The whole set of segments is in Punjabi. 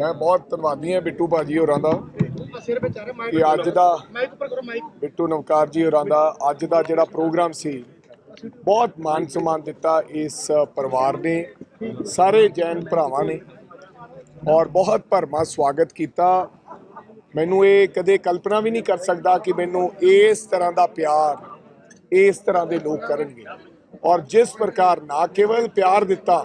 ਮੈਂ ਬਹੁਤ ਧੰਨਵਾਦੀ ਹਾਂ ਬਿੱਟੂ ਭਾਜੀ ਹੋਰਾਂ ਦਾ ਕਿ ਅੱਜ ਦਾ ਬਿੱਟੂ ਨਵਕਾਰ ਜੀ ਹੋਰਾਂ ਦਾ ਅੱਜ ਦਾ ਜਿਹੜਾ ਪ੍ਰੋਗਰਾਮ ਸੀ, ਬਹੁਤ ਮਾਨ ਸਨਮਾਨ ਦਿੱਤਾ ਇਸ ਪਰਿਵਾਰ ਨੇ, ਸਾਰੇ ਜੈਨ ਭਰਾਵਾਂ ਨੇ ਔਰ ਬਹੁਤ ਭਰਮਾ ਸਵਾਗਤ ਕੀਤਾ। ਮੈਨੂੰ ਇਹ ਕਦੇ ਕਲਪਨਾ ਵੀ ਨਹੀਂ ਕਰ ਸਕਦਾ ਕਿ ਮੈਨੂੰ ਇਸ ਤਰ੍ਹਾਂ ਦਾ ਪਿਆਰ, ਇਸ ਤਰ੍ਹਾਂ ਦੇ ਲੋਕ ਕਰਨਗੇ। ਔਰ ਜਿਸ ਪ੍ਰਕਾਰ ਨਾ ਕੇਵਲ ਪਿਆਰ ਦਿੱਤਾ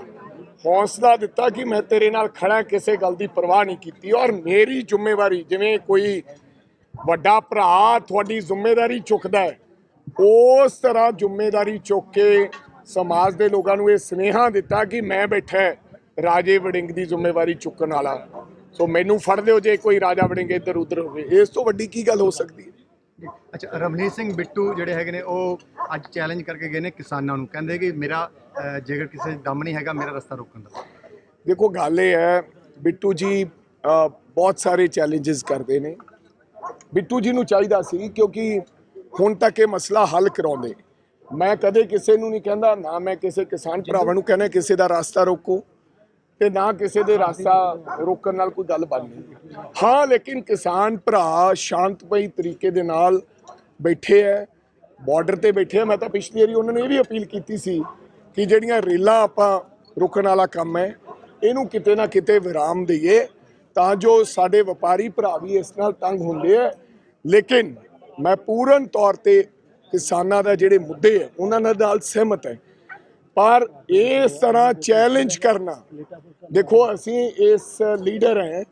ਹੌਸਲਾ ਦਿੱਤਾ ਕਿ ਮੈਂ ਤੇਰੇ ਨਾਲ ਖੜਾ ਕਿਸੇ ਗੱਲ ਦੀ ਪਰਵਾਹ ਨਹੀਂ ਕੀਤੀ। ਔਰ ਮੇਰੀ ਜ਼ਿੰਮੇਵਾਰੀ, ਜਿਵੇਂ ਕੋਈ ਵੱਡਾ ਭਰਾ ਤੁਹਾਡੀ ਜ਼ਿੰਮੇਵਾਰੀ ਚੁੱਕਦਾ ਹੈ, ਉਸ ਤਰ੍ਹਾਂ ਜ਼ਿੰਮੇਵਾਰੀ ਚੁੱਕ ਕੇ ਸਮਾਜ ਦੇ ਲੋਕਾਂ ਨੂੰ ਇਹ ਸਨੇਹਾ ਦਿੱਤਾ ਕਿ ਮੈਂ ਬੈਠਾ ਰਾਜੇ ਵੜਿੰਗ ਦੀ ਜ਼ਿੰਮੇਵਾਰੀ ਚੁੱਕਣ ਵਾਲਾ। ਸੋ ਮੈਨੂੰ ਫੜ ਲਿਓ ਜੇ ਕੋਈ ਰਾਜਾ ਵੜਿੰਗ ਇੱਧਰ ਉੱਧਰ ਹੋਵੇ। ਇਸ ਤੋਂ ਵੱਡੀ ਕੀ ਗੱਲ ਹੋ ਸਕਦੀ ਹੈ? ਅੱਛਾ ਰਮਨੀਤ ਸਿੰਘ ਬਿੱਟੂ ਜਿਹੜੇ ਹੈਗੇ ਨੇ, ਉਹ ਅੱਜ ਚੈਲੰਜ ਕਰਕੇ ਗਏ ਨੇ ਕਿਸਾਨਾਂ ਨੂੰ। ਕਹਿੰਦੇ ਕਿ ਮੇਰਾ ਜੇਕਰ ਕਿਸੇ 'ਚ ਦਮ ਨਹੀਂ ਹੈਗਾ, ਮੇਰਾ ਰਸਤਾ ਰੋਕਣ ਦਾ। ਦੇਖੋ, ਗੱਲ ਇਹ ਹੈ, ਬਿੱਟੂ ਜੀ ਬਹੁਤ ਸਾਰੇ ਚੈਲੰਜਸ ਕਰਦੇ ਨੇ। ਬਿੱਟੂ ਜੀ ਨੂੰ ਚਾਹੀਦਾ ਸੀ, ਕਿਉਂਕਿ ਹੁਣ ਤੱਕ ਇਹ ਮਸਲਾ ਹੱਲ ਕਰਾਉਂਦੇ। ਮੈਂ ਕਦੇ ਕਿਸੇ ਨੂੰ ਨਹੀਂ ਕਹਿੰਦਾ, ਨਾ ਮੈਂ ਕਿਸੇ ਕਿਸਾਨ ਭਰਾਵਾਂ ਨੂੰ ਕਹਿੰਦਾ, ਕਿਸੇ ਦਾ ਰਸਤਾ ਰੋਕੋ। ਤੇ ਨਾ ਕਿਸੇ ਦੇ ਰਾਸਤਾ ਰੋਕਣ ਨਾਲ ਕੋਈ ਗੱਲ ਬਣਨੀ ਹਾਂ ਲੇਕਿਨ ਕਿਸਾਨ ਭਰਾ ਸ਼ਾਂਤਮਈ ਤਰੀਕੇ ਦੇ ਨਾਲ ਬੈਠੇ ਐ ਬਾਰਡਰ ਤੇ ਬੈਠੇ ਆ। ਮੈਂ ਤਾਂ ਪਿਛਲੀ ਵਾਰੀ ਉਹਨਾਂ ਨੇ ਇਹ ਵੀ ਅਪੀਲ ਕੀਤੀ ਸੀ ਕਿ ਜਿਹੜੀਆਂ ਰੇਲਾਂ ਆਪਾਂ ਰੁਕਣ ਵਾਲਾ ਕੰਮ ਹੈ ਇਹਨੂੰ ਕਿਤੇ ਨਾ ਕਿਤੇ ਵਿਰਾਮ ਦਈਏ ਤਾਂ ਜੋ ਸਾਡੇ ਵਪਾਰੀ ਭਰਾ ਵੀ ਇਸ ਨਾਲ ਤੰਗ ਹੁੰਦੇ ਆ ਲੇਕਿਨ ਮੈਂ ਪੂਰਨ ਤੌਰ ਤੇ ਕਿਸਾਨਾਂ ਦਾ ਜਿਹੜੇ ਮੁੱਦੇ ਹੈ ਉਹਨਾਂ ਨਾਲ ਸਹਿਮਤ ਹੈ ਪਰ ਇਸ ਤਰ੍ਹਾਂ ਚੈਲੰਜ ਕਰਨਾ। ਦੇਖੋ ਅਸੀਂ ਇਸ ਲੀਡਰ ਹੈ।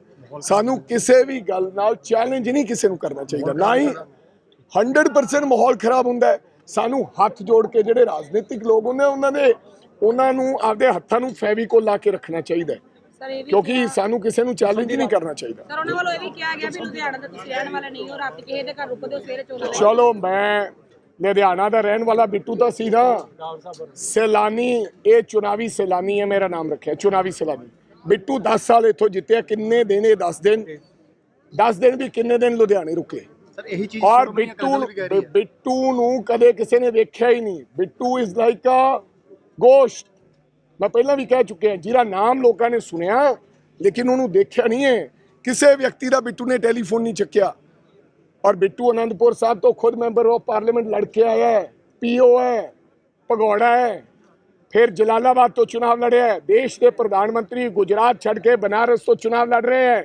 ਸਾਨੂੰ ਕਿਸੇ ਵੀ ਗੱਲ ਨਾਲ ਚੈਲੰਜ ਨਹੀਂ ਕਿਸੇ ਨੂੰ ਕਰਨਾ ਚਾਹੀਦਾ। ਨਾ ਹੀ 100% ਮਾਹੌਲ ਖਰਾਬ ਹੁੰਦਾ ਹੈ। ਸਾਨੂੰ ਹੱਥ ਜੋੜ ਕੇ ਜਿਹੜੇ ਰਾਜਨੀਤਿਕ ਲੋਕ ਹੁੰਦੇ ਉਹਨਾਂ ਦੇ ਉਹਨਾਂ ਨੂੰ ਆਪਦੇ ਹੱਥਾਂ ਨੂੰ ਫੈਵੀਕੋਲ ਲਾ ਕੇ ਰੱਖਣਾ ਚਾਹੀਦਾ ਕਿਉਂਕਿ ਸਾਨੂੰ ਕਿਸੇ ਨੂੰ ਚੈਲੰਜ ਨਹੀਂ ਕਰਨਾ ਚਾਹੀਦਾ। ਉਹਨਾਂ ਵੱਲੋਂ ਇਹ ਵੀ ਕਿਹਾ ਗਿਆ ਵੀ ਲੁਧਿਆਣਾ ਦਾ ਤੁਸੀਂ ਰਹਿਣ ਵਾਲੇ ਨਹੀਂ ਹੋ ਰਾਤ ਕਿਸੇ ਦੇ ਘਰ ਰੁਕਦੇ ਹੋ ਸਵੇਰੇ ਚੋਣ ਚਲੋ ਮੈਂ ਲੁਧਿਆਣਾ ਦਾ ਰਹਿਣ ਵਾਲਾ ਬਿੱਟੂ ਤਾਂ ਸੀ ਨਾ ਸੈਲਾਨੀ ਇਹ ਚੁਣਾਵੀ ਸੈਲਾਨੀ ਹੈ ਮੇਰਾ ਨਾਮ ਰੱਖਿਆ ਚੁਣਾਵੀ ਸੈਲਾਨੀ। ਬਿੱਟੂ 10 ਸਾਲ ਇੱਥੋਂ ਜਿੱਤਿਆ ਕਿੰਨੇ ਦਿਨ ਇਹ 10 ਦਿਨ? 10 ਦਿਨ ਵੀ ਕਿੰਨੇ ਦਿਨ ਲੁਧਿਆਣੇ ਰੁਕੇ? ਸਰ ਇਹੀ ਚੀਜ਼ ਔਰ ਬਿੱਟੂ ਬਿੱਟੂ ਨੂੰ ਕਦੇ ਕਿਸੇ ਨੇ ਵੇਖਿਆ ਹੀ ਨਹੀਂ। Bittu is like a ghost ਮੈਂ ਪਹਿਲਾਂ ਵੀ ਕਹਿ ਚੁੱਕਿਆ ਜਿਹਦਾ ਨਾਮ ਲੋਕਾਂ ਨੇ ਸੁਣਿਆ ਲੇਕਿਨ ਉਹਨੂੰ ਦੇਖਿਆ ਨਹੀਂ ਹੈ। ਕਿਸੇ ਵਿਅਕਤੀ ਦਾ ਬਿੱਟੂ ਨੇ ਟੈਲੀਫੋਨ ਨਹੀਂ ਚੱਕਿਆ। और बिट्टू आनंदपुर साहब तो खुद मेंबर ऑफ़ पार्लियामेंट लड़के आया है पीओ है भगौड़ा है, फिर जलालाबाद तो चुनाव लड़े हैं, देश के प्रधानमंत्री गुजरात छड़ के बनारस तो चुनाव लड़ रहे हैं,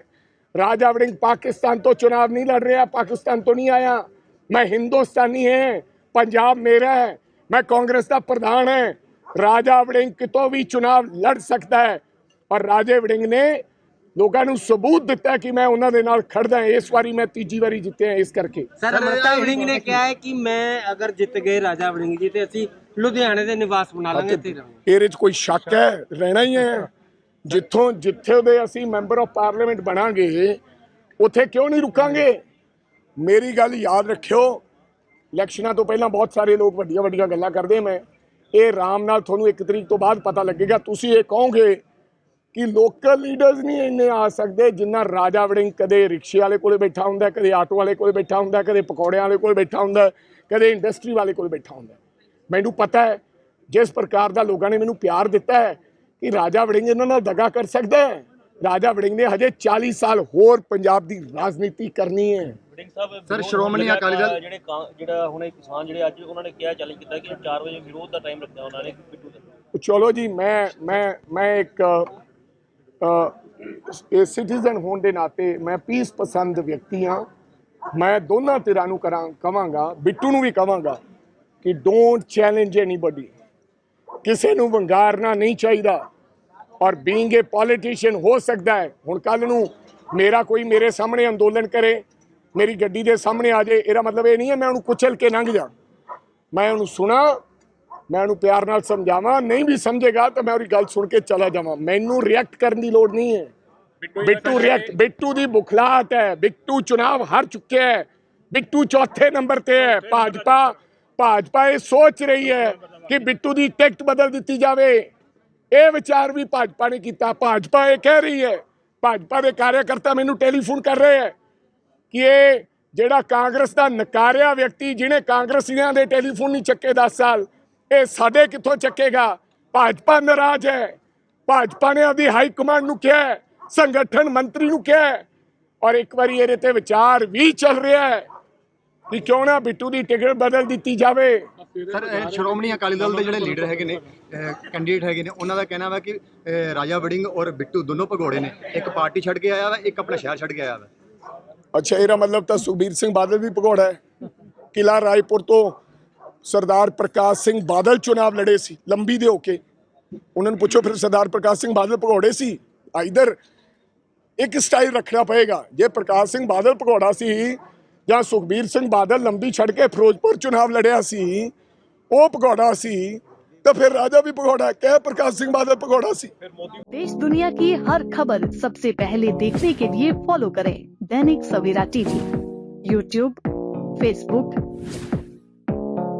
राजा वड़िंग पाकिस्तान तो चुनाव नहीं लड़ रहे हैं, पाकिस्तान तो नहीं आया, मैं हिंदुस्तानी है, पंजाब मेरा है, मैं कांग्रेस का प्रधान है, राजा वड़िंग कितों भी चुनाव लड़ सकता है, और राजे वड़िंग ने ਲੋਕਾਂ ਨੂੰ ਸਬੂਤ ਦਿੱਤਾ ਕਿ ਮੈਂ ਉਹਨਾਂ ਦੇ ਨਾਲ ਖੜਦਾ ਇਸ ਵਾਰੀ ਮੈਂ ਤੀਜੀ ਵਾਰੀ ਜਿੱਤਿਆ ਇਸ ਕਰਕੇ। ਸਰ ਅਮਰਤਾ ਵੜਿੰਗ ਨੇ ਕਿਹਾ ਹੈ ਕਿ ਮੈਂ ਅਗਰ ਜਿੱਤ ਗਏ ਰਾਜਾ ਵੜਿੰਗ ਜੀ ਤੇ ਅਸੀਂ ਲੁਧਿਆਣੇ ਦੇ ਨਿਵਾਸ ਬਣਾ ਲਾਂਗੇ ਇੱਥੇ ਰਹਾਂਗੇ। ਇਹਦੇ 'ਚ ਕੋਈ ਸ਼ੱਕ ਹੈ? ਰਹਿਣਾ ਹੀ ਹੈ। ਜਿੱਥੋਂ ਜਿੱਥੇ ਦੇ ਅਸੀਂ ਮੈਂਬਰ ਆਫ ਪਾਰਲੀਮੈਂਟ ਬਣਾਂਗੇ ਉੱਥੇ ਕਿਉਂ ਨਹੀਂ ਰੁਕਾਂਗੇ? ਮੇਰੀ ਗੱਲ ਯਾਦ ਰੱਖਿਓ ਇਲੈਕਸ਼ਨਾਂ ਤੋਂ ਪਹਿਲਾਂ ਬਹੁਤ ਸਾਰੇ ਲੋਕ ਵੱਡੀਆਂ ਵੱਡੀਆਂ ਗੱਲਾਂ ਕਰਦੇ ਮੈਂ ਇਹ ਰਾਮ ਨਾਲ ਤੁਹਾਨੂੰ ਇੱਕ ਤਰੀਕ ਤੋਂ ਬਾਅਦ ਪਤਾ ਲੱਗੇਗਾ। ਤੁਸੀਂ ਇਹ ਕਹੋਗੇ ਕਿ ਲੋਕਲ ਲੀਡਰਸ ਨਹੀਂ ਇੰਨੇ ਆ ਸਕਦੇ ਜਿੰਨਾ ਰਾਜਾ ਵੜਿੰਗ ਕਦੇ ਰਿਕਸ਼ੇ ਵਾਲੇ ਕੋਲੇ ਬੈਠਾ ਹੁੰਦਾ ਕਦੇ ਆਟੋ ਵਾਲੇ ਕੋਲੇ ਬੈਠਾ ਹੁੰਦਾ ਕਦੇ ਪਕੌੜਿਆਂ ਵਾਲੇ ਕੋਲੇ ਬੈਠਾ ਹੁੰਦਾ ਕਦੇ ਇੰਡਸਟਰੀ ਵਾਲੇ ਕੋਲੇ ਬੈਠਾ ਹੁੰਦਾ। ਮੈਨੂੰ ਪਤਾ ਹੈ ਜਿਸ ਪ੍ਰਕਾਰ ਦਾ ਲੋਕਾਂ ਨੇ ਮੈਨੂੰ ਪਿਆਰ ਦਿੱਤਾ ਹੈ ਕਿ ਰਾਜਾ ਵੜਿੰਗ ਇਹਨਾਂ ਨਾਲ ਦਗਾ ਕਰ ਸਕਦਾ ਹੈ। ਰਾਜਾ ਵੜਿੰਗ ਨੇ ਹਜੇ 40 ਸਾਲ ਹੋਰ ਪੰਜਾਬ ਦੀ ਰਾਜਨੀਤੀ ਕਰਨੀ ਹੈ। ਵੜਿੰਗ ਸਾਹਿਬ ਸਰ, ਸ਼੍ਰੋਮਣੀ ਅਕਾਲੀ ਦਲ- ਜਿਹੜੇ ਜਿਹੜਾ ਹੁਣੇ ਕਿਸਾਨ ਜਿਹੜੇ ਅੱਜ ਉਹਨਾਂ ਨੇ ਕਿਹਾ ਚੈਲੰਜ ਕੀਤਾ ਕਿ 4 ਵਜੇ ਵਿਰੋਧ ਦਾ ਟਾਈਮ ਰੱਖਿਆ ਉਹਨਾਂ ਨੇ ਚਲੋ ਜੀ ਮੈਂ ਮੈਂ ਮੈਂ ਇੱਕ ਇਹ ਸਿਟੀਜ਼ਨ ਹੋਣ ਦੇ ਨਾਤੇ ਮੈਂ ਪੀਸ ਪਸੰਦ ਵਿਅਕਤੀ ਹਾਂ। ਮੈਂ ਦੋਨਾਂ ਧਿਰਾਂ ਨੂੰ ਕਰਾਂ, ਕਵਾਂਗਾ, ਬਿੱਟੂ ਨੂੰ ਵੀ ਕਵਾਂਗਾ ਕਿ ਡੋਂਟ ਚੈਲੰਜ ਐਨੀਬਾਡੀ ਕਿਸੇ ਨੂੰ ਵੰਗਾਰਨਾ ਨਹੀਂ ਚਾਹੀਦਾ। ਔਰ ਬੀਇੰਗ ਏ ਪੋਲੀਟੀਸ਼ੀਅਨ ਹੋ ਸਕਦਾ ਹੈ। ਹੁਣ ਕੱਲ ਨੂੰ ਮੇਰਾ ਕੋਈ ਮੇਰੇ ਸਾਹਮਣੇ ਅੰਦੋਲਨ ਕਰੇ, ਮੇਰੀ ਗੱਡੀ ਦੇ ਸਾਹਮਣੇ ਆ ਜਾਏ, ਇਹਦਾ ਮਤਲਬ ਇਹ ਨਹੀਂ ਹੈ ਮੈਂ ਉਹਨੂੰ ਕੁਚਲ ਕੇ ਲੰਘ ਜਾ। ਮੈਂ ਉਹਨੂੰ ਸੁਣਾ ਮੈਂ ਉਹਨੂੰ ਪਿਆਰ ਨਾਲ ਸਮਝਾਵਾਂ ਨਹੀਂ ਵੀ ਸਮਝੇਗਾ ਤਾਂ ਮੈਂ ਉਹਦੀ ਗੱਲ ਸੁਣ ਕੇ ਚਲਾ ਜਾਵਾਂ। ਮੈਨੂੰ ਰਿਐਕਟ ਕਰਨ ਦੀ ਲੋੜ ਨਹੀਂ ਹੈ। ਬਿੱਟੂ ਰਿਐਕਟ ਬਿੱਟੂ ਦੀ ਬੁਖਲਾਹਟ ਹੈ। ਬਿੱਟੂ ਚੁਣਾਵ ਹਾਰ ਚੁੱਕਿਆ ਹੈ। ਬਿੱਟੂ ਚੌਥੇ ਨੰਬਰ ਤੇ ਹੈ। ਭਾਜਪਾ ਭਾਜਪਾ ਇਹ ਸੋਚ ਰਹੀ ਹੈ ਕਿ ਬਿੱਟੂ ਦੀ ਟਿਕਟ ਬਦਲ ਦਿੱਤੀ ਜਾਵੇ। ਇਹ ਵਿਚਾਰ ਵੀ ਭਾਜਪਾ ਨੇ ਕੀਤਾ। ਭਾਜਪਾ ਇਹ ਕਹਿ ਰਹੀ ਹੈ। ਭਾਜਪਾ ਦੇ ਕਾਰਿਆਕਰਤਾ ਮੈਨੂੰ ਟੈਲੀਫੋਨ ਕਰ ਰਹੇ ਹੈ ਕਿ ਇਹ ਜਿਹੜਾ ਕਾਂਗਰਸ ਦਾ ਨਕਾਰਿਆ ਵਿਅਕਤੀ ਜਿਹਨੇ ਕਾਂਗਰਸੀਆਂ ਦੇ ਟੈਲੀਫੋਨ ਨਹੀਂ ਚੱਕੇ 10 ਸਾਲ ਇਹ ਸਾਡੇ ਕਿੱਥੋਂ ਚੱਕੇਗਾ? ਭਾਜਪਾ ਨਾਰਾਜ਼ ਹੈ। ਭਾਜਪਾ ਨੇ ਆਪਦੀ ਹਾਈ ਕਮਾਂਡ ਨੂੰ ਕਿਹਾ ਸੰਗਠਨ ਮੰਤਰੀ ਨੂੰ ਕਿਹਾ ਔਰ ਇੱਕ ਵਾਰੀ ਇਹਦੇ ਤੇ ਵਿਚਾਰ ਵੀ ਚੱਲ ਰਿਹਾ ਹੈ ਕਿ ਕਿਉਂ ਨਾ ਬਿੱਟੂ ਦੀ ਟਿਕਟ ਬਦਲ ਦਿੱਤੀ ਜਾਵੇ। ਸਰ ਇਹ ਸ਼੍ਰੋਮਣੀ ਅਕਾਲੀ ਦਲ ਦੇ ਜਿਹੜੇ ਲੀਡਰ ਹੈਗੇ ਨੇ ਕੈਂਡੀਡੇਟ ਹੈਗੇ ਨੇ ਉਹਨਾਂ ਦਾ ਕਹਿਣਾ ਵਾ ਕਿ ਰਾਜਾ ਵੜਿੰਗ ਔਰ ਬਿੱਟੂ ਦੋਨੋਂ ਭਗੌੜੇ ਨੇ। ਇੱਕ ਪਾਰਟੀ ਛੱਡ ਕੇ ਆਇਆ ਵਾ ਇੱਕ ਆਪਣਾ ਸ਼ਹਿਰ ਛੱਡ ਕੇ ਆਇਆ ਵਾ। ਅੱਛਾ ਇਹਦਾ ਮਤਲਬ ਤਾਂ ਸੁਖਬੀਰ ਸਿੰਘ ਬਾਦਲ ਵੀ ਭਗੌੜਾ ਹੈ। ਕਿਲਾ ਰਾਏਪੁਰ ਤੋਂ ਸਰਦਾਰ ਪ੍ਰਕਾਸ਼ ਸਿੰਘ ਬਾਦਲ ਚੁਣਾਵ ਲੜੇ ਸੀ ਲੰਬੀ ਦੇ ਹੋ ਕੇ ਉਹਨਾਂ ਨੂੰ ਪੁੱਛੋ ਫਿਰ ਸਰਦਾਰ ਪ੍ਰਕਾਸ਼ ਸਿੰਘ ਬਾਦਲ ਭਗੌੜੇ ਸੀ ਆਈਦਰ ਇੱਕ ਸਟਾਈਲ ਰੱਖਣਾ ਪਏਗਾ ਜੇ ਪ੍ਰਕਾਸ਼ ਸਿੰਘ ਬਾਦਲ ਭਗੌੜਾ ਸੀ ਜਾਂ ਸੁਖਬੀਰ ਸਿੰਘ ਬਾਦਲ ਲੰਬੀ ਛੱਡ ਕੇ ਫਿਰੋਜ਼ਪੁਰ ਚੁਣਾਵ ਲੜਿਆ ਸੀ ਉਹ ਭਗੌੜਾ ਸੀ ਤਾਂ ਫਿਰ ਰਾਜਾ ਵੀ ਭਗੌੜਾ ਹੈ। ਕਹਿ ਪ੍ਰਕਾਸ਼ ਸਿੰਘ ਬਾਦਲ ਭਗੌੜਾ ਸੀ देश दुनिया की हर खबर सबसे पहले देखने के लिए फॉलो करें Dainik Savera TV YouTube Facebook